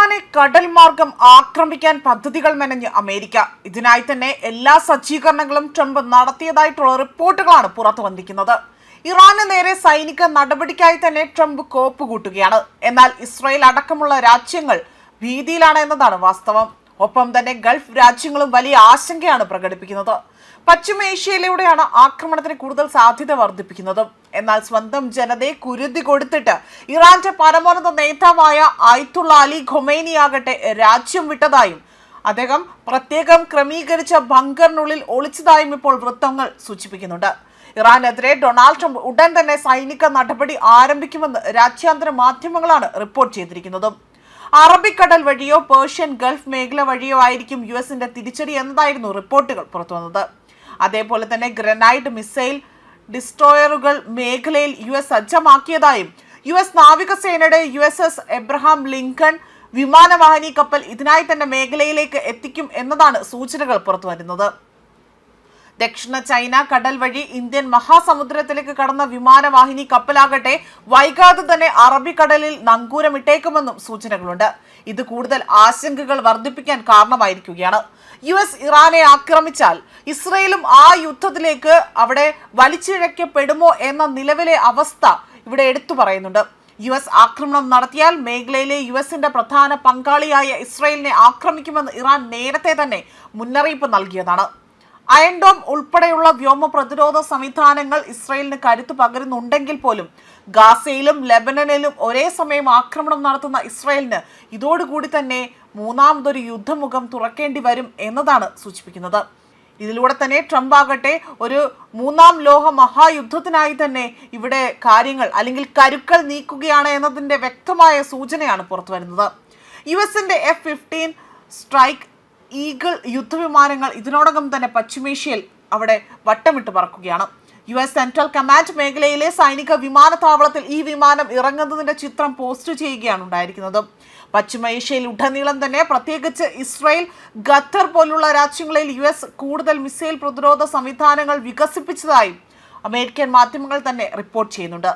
ഇറാനെ കടൽ മാർഗം ആക്രമിക്കാൻ പദ്ധതികൾ മെനഞ്ഞ് അമേരിക്ക. ഇതിനായി തന്നെ എല്ലാ സജ്ജീകരണങ്ങളും ട്രംപ് നടത്തിയതായിട്ടുള്ള റിപ്പോർട്ടുകളാണ് പുറത്തു വന്നിരിക്കുന്നത്. ഇറാന് നേരെ സൈനിക നടപടിക്കായി തന്നെ ട്രംപ് കോപ്പ് കൂട്ടുകയാണ്. എന്നാൽ ഇസ്രായേൽ അടക്കമുള്ള രാജ്യങ്ങൾ ഭീതിയിലാണ് എന്നതാണ് വാസ്തവം. ഒപ്പം തന്നെ ഗൾഫ് രാജ്യങ്ങളും വലിയ ആശങ്കയാണ് പ്രകടിപ്പിക്കുന്നത്. പശ്ചിമേഷ്യയിലൂടെയാണ് ആക്രമണത്തിന് കൂടുതൽ സാധ്യത വർദ്ധിപ്പിക്കുന്നത്. എന്നാൽ സ്വന്തം ജനതയെ കുരുതി കൊടുത്തിട്ട് ഇറാന്റെ പരമോന്നത നേതാവായ ആയിത്തുള്ള അലി ഖൊമൈനിയാകട്ടെ രാജ്യം വിട്ടതായും അദ്ദേഹം പ്രത്യേകം ക്രമീകരിച്ച ബങ്കറിനുള്ളിൽ ഒളിച്ചതായും ഇപ്പോൾ വൃത്തങ്ങൾ സൂചിപ്പിക്കുന്നുണ്ട്. ഇറാനെതിരെ ഡൊണാൾഡ് ട്രംപ് ഉടൻ തന്നെ സൈനിക നടപടി ആരംഭിക്കുമെന്ന് രാജ്യാന്തര മാധ്യമങ്ങളാണ് റിപ്പോർട്ട് ചെയ്തിരിക്കുന്നത്. അറബിക്കടൽ വഴിയോ പേർഷ്യൻ ഗൾഫ് മേഖല വഴിയോ ആയിരിക്കും യു എസിന്റെ തിരിച്ചടി എന്നതായിരുന്നു റിപ്പോർട്ടുകൾ പുറത്തുവന്നത്. അതേപോലെ തന്നെ ഗ്രനൈഡ് മിസൈൽ ഡിസ്ട്രോയറുകൾ മേഖലയിൽ യു എസ് സജ്ജമാക്കിയതായും യു എസ് നാവികസേനയുടെ U S S Abraham Lincoln വിമാനവാഹിനി കപ്പൽ ഇതിനായി തന്നെ മേഖലയിലേക്ക് എത്തിക്കും എന്നതാണ് സൂചനകൾ പുറത്തുവരുന്നത്. ദക്ഷിണ ചൈന കടൽ വഴി ഇന്ത്യൻ മഹാസമുദ്രത്തിലേക്ക് കടന്ന വിമാനവാഹിനി കപ്പലാകട്ടെ വൈകാതെ തന്നെ അറബിക്കടലിൽ നങ്കൂരമിട്ടേക്കുമെന്നും സൂചനകളുണ്ട്. ഇത് കൂടുതൽ ആശങ്കകൾ വർദ്ധിപ്പിക്കാൻ കാരണമായിരിക്കുകയാണ്. യു എസ് ഇറാനെ ആക്രമിച്ചാൽ ഇസ്രയേലും ആ യുദ്ധത്തിലേക്ക് അവിടെ വലിച്ചിഴക്കപ്പെടുമോ എന്ന നിലവിലെ അവസ്ഥ ഇവിടെ എടുത്തു പറയുന്നുണ്ട്. യു എസ് ആക്രമണം നടത്തിയാൽ മേഖലയിലെ യു എസിന്റെ പ്രധാന പങ്കാളിയായ ഇസ്രയേലിനെ ആക്രമിക്കുമെന്ന് ഇറാൻ നേരത്തെ തന്നെ മുന്നറിയിപ്പ് നൽകിയതാണ്. അയൺഡോം ഉൾപ്പെടെയുള്ള വ്യോമ പ്രതിരോധ സംവിധാനങ്ങൾ ഇസ്രയേലിന് കരുത്തു പകരുന്നുണ്ടെങ്കിൽ പോലും ഗാസയിലും ലെബനനിലും ഒരേ സമയം ആക്രമണം നടത്തുന്ന ഇസ്രയേലിന് ഇതോടുകൂടി തന്നെ മൂന്നാമതൊരു യുദ്ധമുഖം തുറക്കേണ്ടി വരും എന്നതാണ് സൂചിപ്പിക്കുന്നത്. ഇതിലൂടെ തന്നെ ട്രംപ് ആകട്ടെ ഒരു മൂന്നാം ലോക മഹായുദ്ധത്തിനായി തന്നെ ഇവിടെ കാര്യങ്ങൾ അല്ലെങ്കിൽ കരുക്കൾ നീക്കുകയാണ് എന്നതിന്റെ വ്യക്തമായ സൂചനയാണ് പുറത്തു വരുന്നത് യു എസിന്റെ എഫ് ഫിഫ്റ്റീൻ സ്ട്രൈക്ക് ഈഗിൾ യുദ്ധവിമാനങ്ങൾ ഇതിനോടകം തന്നെ പശ്ചിമേഷ്യയിൽ അവിടെ വട്ടമിട്ട് പറക്കുകയാണ്. യു എസ് സെൻട്രൽ കമാൻഡ് മേഖലയിലെ സൈനിക വിമാനത്താവളത്തിൽ ഈ വിമാനം ഇറങ്ങുന്നതിന്റെ ചിത്രം പോസ്റ്റ് ചെയ്യുകയാണ് ഉണ്ടായിരിക്കുന്നത്. പശ്ചിമേഷ്യയിൽ ഉടനീളം തന്നെ പ്രത്യേകിച്ച് ഇസ്രയേൽ ഖത്തർ പോലുള്ള രാജ്യങ്ങളിൽ യു എസ് കൂടുതൽ മിസൈൽ പ്രതിരോധ സംവിധാനങ്ങൾ വികസിപ്പിച്ചതായും അമേരിക്കൻ മാധ്യമങ്ങൾ തന്നെ റിപ്പോർട്ട് ചെയ്യുന്നുണ്ട്.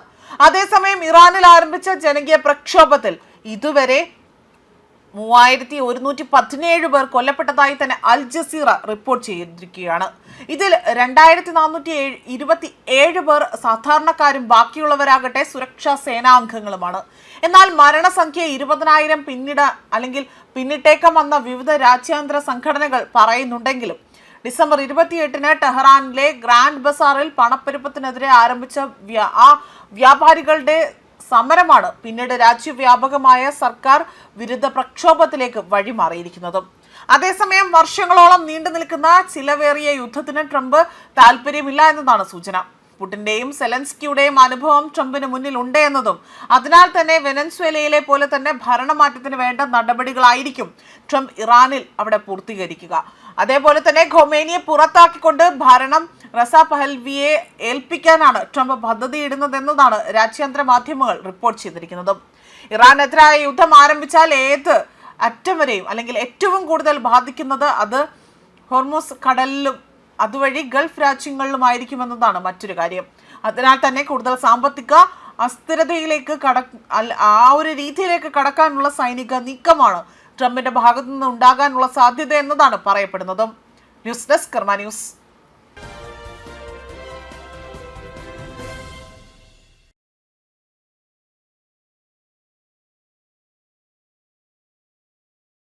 അതേസമയം ഇറാനിൽ ആരംഭിച്ച ജനകീയ പ്രക്ഷോഭത്തിൽ ഇതുവരെ മൂവായിരത്തി ഒരുന്നൂറ്റി പതിനേഴ് പേർ കൊല്ലപ്പെട്ടതായി തന്നെ അൽ ജസീറ റിപ്പോർട്ട് ചെയ്തിരിക്കുകയാണ്. ഇതിൽ രണ്ടായിരത്തി നാനൂറ്റി ഏഴ് ഇരുപത്തി ഏഴ് പേർ സാധാരണക്കാരും ബാക്കിയുള്ളവരാകട്ടെ സുരക്ഷാ സേനാംഗങ്ങളുമാണ്. എന്നാൽ മരണസംഖ്യ ഇരുപതിനായിരം പിന്നിട അല്ലെങ്കിൽ പിന്നിട്ടേക്കം വന്ന വിവിധ രാജ്യാന്തര സംഘടനകൾ പറയുന്നുണ്ടെങ്കിലും ഡിസംബർ ഇരുപത്തിയെട്ടിന് ടെഹ്റാനിലെ ഗ്രാൻഡ് ബസാറിൽ പണപ്പെരുപ്പത്തിനെതിരെ ആരംഭിച്ച വ്യാ വ്യാപാരികളുടെ സമരമാണ് പിന്നീട് രാജ്യവ്യാപകമായ സർക്കാർ വിരുദ്ധ പ്രക്ഷോഭത്തിലേക്ക് വഴിമാറിയിരിക്കുന്നത്. അതേസമയം വർഷങ്ങളോളം നീണ്ടു നിൽക്കുന്ന ചിലവേറിയ യുദ്ധത്തിന് ട്രംപ് താല്പര്യമില്ല എന്നതാണ് സൂചന. പുടിന്റെയും സെലൻസ്കിയുടെയും അനുഭവം ട്രംപിന് മുന്നിൽ ഉണ്ട് എന്നതും അതിനാൽ തന്നെ വെനൻസ്വേലയിലെ പോലെ തന്നെ ഭരണമാറ്റത്തിന് വേണ്ട നടപടികളായിരിക്കും ട്രംപ് ഇറാനിൽ അവിടെ പൂർത്തീകരിക്കുക. അതേപോലെ തന്നെ ഖൊമേനിയെ പുറത്താക്കിക്കൊണ്ട് ഭരണം റസ പഹൽവിയെ ഏൽപ്പിക്കാനാണ് ട്രംപ് പദ്ധതിയിടുന്നതെന്നതാണ് രാജ്യാന്തര മാധ്യമങ്ങൾ റിപ്പോർട്ട് ചെയ്തിരിക്കുന്നത്. ഇറാനെതിരായ യുദ്ധം ആരംഭിച്ചാൽ ഏത് അറ്റം വരെയും അല്ലെങ്കിൽ ഏറ്റവും കൂടുതൽ ബാധിക്കുന്നത് അത് ഹോർമോസ് കടലിലും അതുവഴി ഗൾഫ് രാജ്യങ്ങളിലുമായിരിക്കുമെന്നതാണ് മറ്റൊരു കാര്യം. അതിനാൽ തന്നെ കൂടുതൽ സാമ്പത്തിക അസ്ഥിരതയിലേക്ക് കട ആ ഒരു രീതിയിലേക്ക് കടക്കാനുള്ള സൈനിക നീക്കമാണ് ട്രംപിന്റെ ഭാഗത്തു നിന്ന് ഉണ്ടാകാനുള്ള സാധ്യത എന്നതാണ് പറയപ്പെടുന്നത്. News desk Karma news.